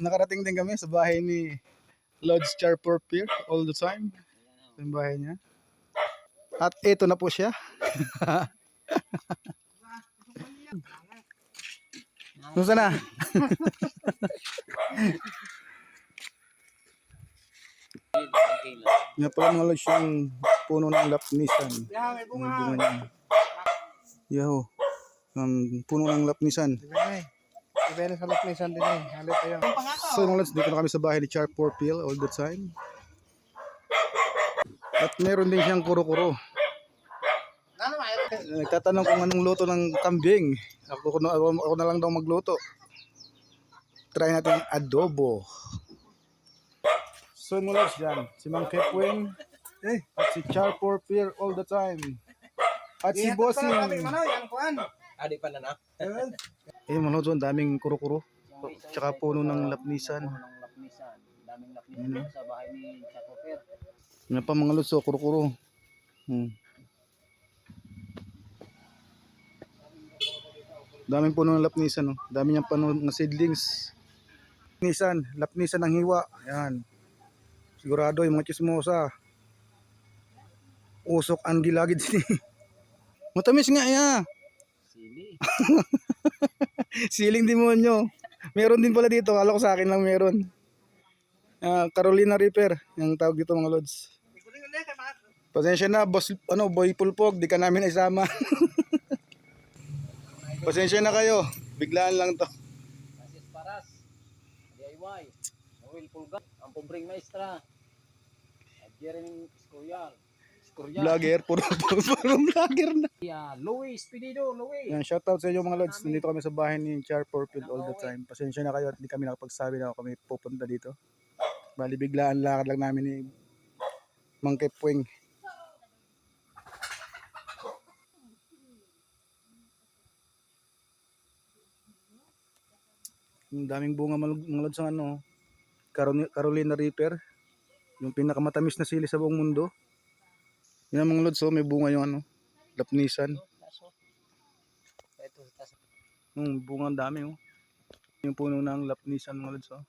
Nakarating din kami sa bahay ni Lodge Charper Pier all the time. Yung bahay niya. At ito na po siya. Kumusta na? Yan pala mga Lodge yung puno ng lapnisan. Yung bunga niya. Yaho. Ang puno ng lapnisan. Ibigay sa lokalisan din eh. Halit tayo. So mga lods, dito na kami sa bahay ni Char Porpil all the time. At meron din siyang kuro-kuro. Ano? Eh, Nagtatanong kung anong luto ng kambing. Ako, na- ako, ako na lang daw magluto. Try natin adobo. So mga lods dyan, si Mang Kepwing eh, at si Char Porpil all the time. At si Bossing. Ano, yan kuan. Adi pa na na. Eh mga lods, ang daming kuro-kuro. Tsaka puno ng lapnisan. Ng lapnisan. Daming lapnisan dito sa bahay ni Chakoper. Yan pa mga lods, so kuro-kuro. Hmm. Daming puno ng lapnisan, no? Dami niyang puno ng seedlings. Lapnisan, lapnisan ng hiwa. Yan. Sigurado yung mga chismosa. Usok ang gilagid din. Matamis nga ya. Sili. Siling demonyo. Meron din pala dito. Kala ko sa akin lang meron. Ah, Carolina Reaper. Yung tawag dito mga lods. Pasensya na, boss, ano, boy pulpog, di ka namin isama. Pasensya na kayo, biglaan lang to. Francis Paras. DIY. Noel Pulga. Ang pobreng maestra. At Jeremy Escorial. Escorial. Vlogger, puro, puro, vlogger na. Yeah, Luis Pinido. Luis. Yan, shoutout sa inyo mga lods. Nandito kami sa bahay ni Char Porpil all the time. Pasensya na kayo at hindi kami nakapagsabi na kami pupunta dito. Bali, biglaan lakad lang namin ni Mang Kepwing. Ang daming bunga mga lods ang ano, Carol- Carolina Reaper. Yung pinakamatamis na sili sa buong mundo. Yan mga lods, oh, may bunga yung ano, lapnisan. Taso. Hmm, bunga ang dami oh. Yung puno ng lapnisan mga lods oh.